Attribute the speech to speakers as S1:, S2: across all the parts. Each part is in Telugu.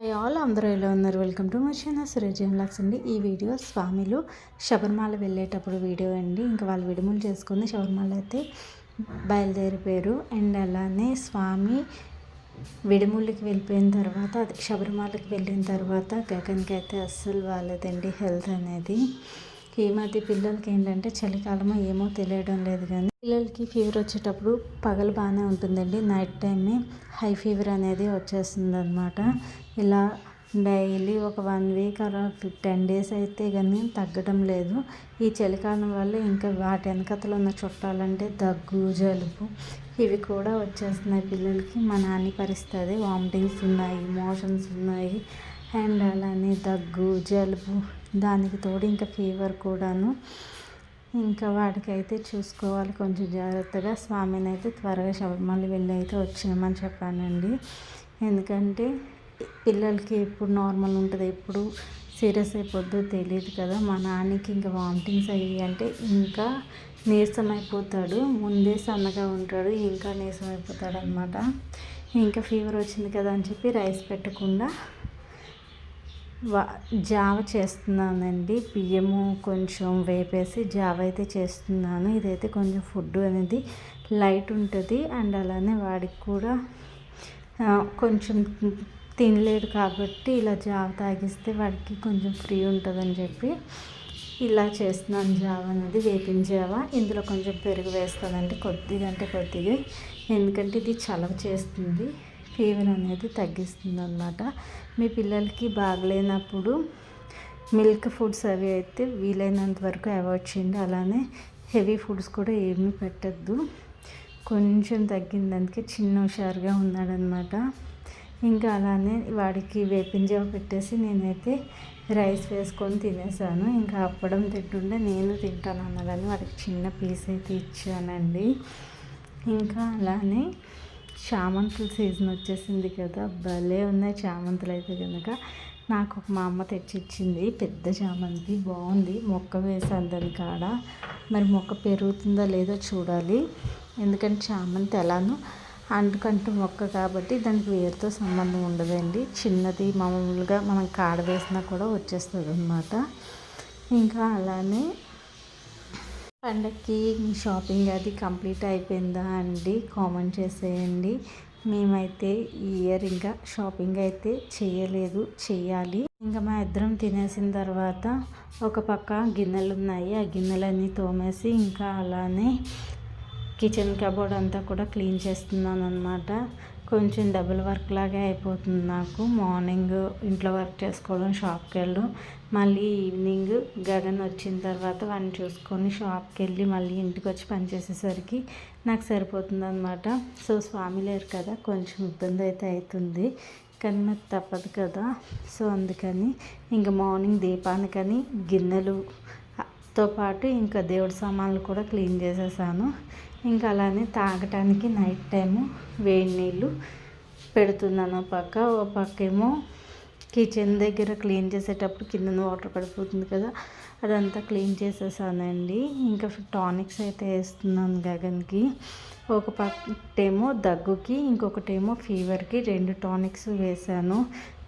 S1: ఆల్ అందరూ ఎలా ఉన్నారు? వెల్కమ్ టు మై ఛానల్ సురేజన్ లాక్స్ అండి. ఈ వీడియో స్వామిలు శబరిమాల వెళ్ళేటప్పుడు వీడియో అండి. ఇంకా వాళ్ళు విడుములు చేసుకుని శబరిమాల అయితే బయలుదేరిపోయారు. అండ్ అలానే స్వామి విడుములకి వెళ్ళిపోయిన తర్వాత అది శబరిమాలకి వెళ్ళిన తర్వాత గగన్కి అయితే అస్సలు వాళ్ళదండి హెల్త్ అనేది. ఈ మధ్య పిల్లలకి ఏంటంటే చలికాలమో ఏమో తెలియడం లేదు కానీ పిల్లలకి ఫీవర్ వచ్చేటప్పుడు పగలు బాగానే ఉంటుందండి. నైట్ టైమే హై ఫీవర్ అనేది వచ్చేస్తుంది అనమాట ఇలా డైలీ ఒక వన్ వీక్ అలా టెన్ డేస్ అయితే కానీ తగ్గడం లేదు. ఈ చలికాలం వల్ల ఇంకా వాటి వెనకతలు ఉన్న చుట్టాలంటే దగ్గు జలుబు ఇవి కూడా వచ్చేస్తున్నాయి పిల్లలకి. మా నాని పరిస్థితి వామిటింగ్స్ ఉన్నాయి మోషన్స్ ఉన్నాయి. అండ్ అలానే దగ్గు జలుబు దానికి తోడు ఇంకా ఫీవర్ కూడాను. ఇంకా వాడికైతే చూసుకోవాలి కొంచెం జాగ్రత్తగా. స్వామిని అయితే త్వరగా శబరిమల వెళ్ళి అయితే వచ్చేయమని చెప్పానండి. ఎందుకంటే పిల్లలకి ఎప్పుడు నార్మల్ ఉంటుంది ఎప్పుడు సీరియస్ అయిపోద్దో తెలియదు కదా. మా నాన్నకి ఇంకా వామిటింగ్స్ అయ్యి అంటే ఇంకా నీరసం అయిపోతాడు ముందే సన్నగా ఉంటాడు ఇంకా నీరసం అయిపోతాడు అనమాట ఇంకా ఫీవర్ వచ్చింది కదా అని చెప్పి రైస్ పెట్టకుండా జావ చేస్తున్నానండి. బియ్యము కొంచెం వేపేసి జావ అయితే చేస్తున్నాను. ఇదైతే కొంచెం ఫుడ్ అనేది లైట్ ఉంటుంది. అండ్ అలానే వాడికి కూడా కొంచెం తినలేడు కాబట్టి ఇలా జావ తాగిస్తే వాడికి కొంచెం ఫ్రీ ఉంటుందని చెప్పి ఇలా చేస్తున్నాను జావ అనేది వేపిన జావ. ఇందులో కొంచెం పెరుగు వేస్తానండి కొద్దిగా అంటే కొద్దిగా. ఎందుకంటే ఇది చలవ చేస్తుంది. ఫీవర్ అనేది తగ్గిస్తుంది అనమాట మీ పిల్లలకి బాగలేనప్పుడు మిల్క్ ఫుడ్స్ అవి అయితే వీలైనంత వరకు అవాయిడ్ చేయండి. అలానే హెవీ ఫుడ్స్ కూడా ఏమీ పెట్టద్దు. కొంచెం తగ్గిందానికి చిన్న హుషారుగా ఉన్నాడనమాట ఇంకా అలానే వాడికి వేపింజావ పెట్టేసి నేనైతే రైస్ వేసుకొని తినేసాను. ఇంకా అప్పడం తింటుండే నేను తింటాను అన్నదని వాడికి చిన్న పీస్ అయితే ఇచ్చానండి. ఇంకా అలానే చామంతుల సీజన్ వచ్చేసింది కదా భలే ఉన్నాయి చామంతులు అయితే కనుక నాకు ఒక మా అమ్మ తెచ్చిచ్చింది పెద్ద చామంతి బాగుంది. మొక్క వేసాను దాని కాడ. మరి మొక్క పెరుగుతుందో లేదో చూడాలి. ఎందుకంటే చామంతి ఎలానో అంటుకంటూ మొక్క కాబట్టి దానికి వేరుతో సంబంధం ఉండదండి. చిన్నది మామూలుగా మనం కాడ వేసినా కూడా వచ్చేస్తుంది అనమాట ఇంకా అలానే పండక్కి మీ షాపింగ్ అది కంప్లీట్ అయిపోయిందా అండి? కామెంట్ చేసేయండి. మేమైతే ఈ ఇయర్ ఇంకా షాపింగ్ అయితే చేయలేదు చేయాలి. ఇంకా మా ఇద్దరం తినేసిన తర్వాత ఒక పక్క గిన్నెలు ఉన్నాయి ఆ గిన్నెలన్నీ తోమేసి ఇంకా అలానే కిచెన్ కబోర్డ్ అంతా కూడా క్లీన్ చేస్తున్నాను అనమాట కొంచెం డబుల్ వర్క్ లాగే అయిపోతుంది నాకు. మార్నింగ్ ఇంట్లో వర్క్ చేసుకోవడం షాప్కి వెళ్ళడం మళ్ళీ ఈవినింగ్ గగన్ వచ్చిన తర్వాత వాడిని చూసుకొని షాప్కి వెళ్ళి మళ్ళీ ఇంటికి వచ్చి పనిచేసేసరికి నాకు సరిపోతుంది అనమాట సో స్వామి లేరు కదా కొంచెం ఇబ్బంది అయితే అవుతుంది కానీ నాకు తప్పదు కదా. సో అందుకని ఇంకా మార్నింగ్ దీపానికని తో పాటు ఇంకా దేవుడి సామాన్లు కూడా క్లీన్ చేసేసాను. ఇంకా అలానే తాగటానికి నైట్ టైము వేడి నీళ్ళు పెడుతున్నాను పక్క. ఓ పక్క ఏమో కిచెన్ దగ్గర క్లీన్ చేసేటప్పుడు కింద వాటర్ పడిపోతుంది కదా అదంతా క్లీన్ చేసేసానండి. ఇంకా టానిక్స్ అయితే వేస్తున్నాను గగన్కి. ఒక పక్కటేమో దగ్గుకి ఇంకొకటేమో ఫీవర్కి రెండు టానిక్స్ వేసాను.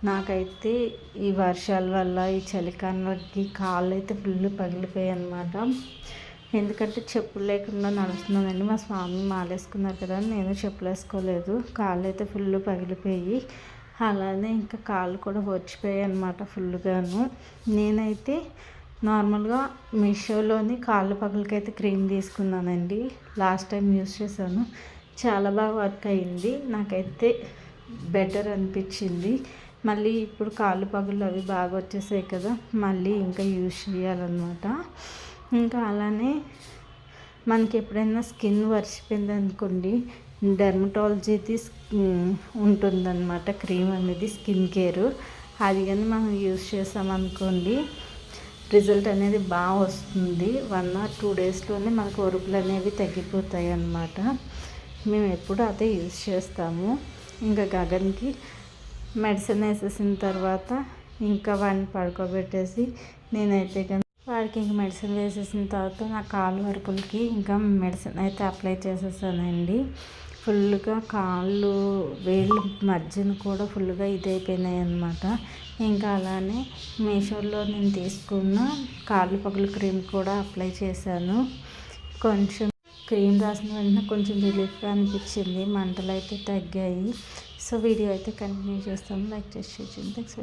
S1: నాకైతే ఈ వర్షాల వల్ల ఈ చలికాలంకి కాళ్ళు అయితే ఫుల్ పగిలిపోయాయి అనమాట ఎందుకంటే చెప్పులు లేకుండా నడుస్తున్నానండి. మా స్వామి మాలేసుకున్నారు కదా నేను చెప్పులు వేసుకోలేదు. కాళ్ళు అయితే ఫుల్ పగిలిపోయి అలానే ఇంకా కాళ్ళు కూడా వచ్చిపోయాయి అనమాట ఫుల్గాను. నేనైతే నార్మల్గా మీషోలోని కాళ్ళు పగులకైతే క్రీమ్ తీసుకున్నానండి. లాస్ట్ టైం యూస్ చేశాను. చాలా బాగా వర్క్ అయింది. నాకైతే బెటర్ అనిపించింది. మళ్ళీ ఇప్పుడు కాళ్ళు పగులు అవి బాగా వచ్చేసాయి కదా మళ్ళీ ఇంకా యూస్ చేయాలన్నమాట. ఇంకా అలానే మనకి ఎప్పుడైనా స్కిన్ వర్షిపోయింది అనుకోండి డెర్మటాలజీది ఉంటుందన్నమాట క్రీమ్ అనేది స్కిన్ కేర్. అది కానీ మనం యూస్ చేసామనుకోండి రిజల్ట్ అనేది బాగా వస్తుంది. వన్ ఆర్ టూ డేస్లోనే మనకు ఒరుపులు అనేవి తగ్గిపోతాయి అన్నమాట మేము ఎప్పుడు అదే యూజ్ చేస్తాము. ఇంకా గగన్కి మెడిసిన్ వేసేసిన తర్వాత ఇంకా వాడిని పడుకోబెట్టేసి నేనైతే వాడికి ఇంక మెడిసిన్ వేసేసిన తర్వాత నా కాలు వరకులకి ఇంకా మెడిసిన్ అయితే అప్లై చేసేసానండి. ఫుల్గా కాళ్ళు వేళ్ళు మధ్యన కూడా ఫుల్గా ఇదైపోయినాయి అనమాట ఇంకా అలానే మీషోలో నేను తీసుకున్న కాళ్ళు పగులు క్రీమ్ కూడా అప్లై చేశాను. కొంచెం క్రీమ్ రాసిన వెంటనే కొంచెం రిలీఫ్గా అనిపించింది. మంటలు అయితే తగ్గాయి. సో వీడియో అయితే కంటిన్యూ చేస్తాను. లైక్ చేసి థ్యాంక్స్ థ్యాంక్స్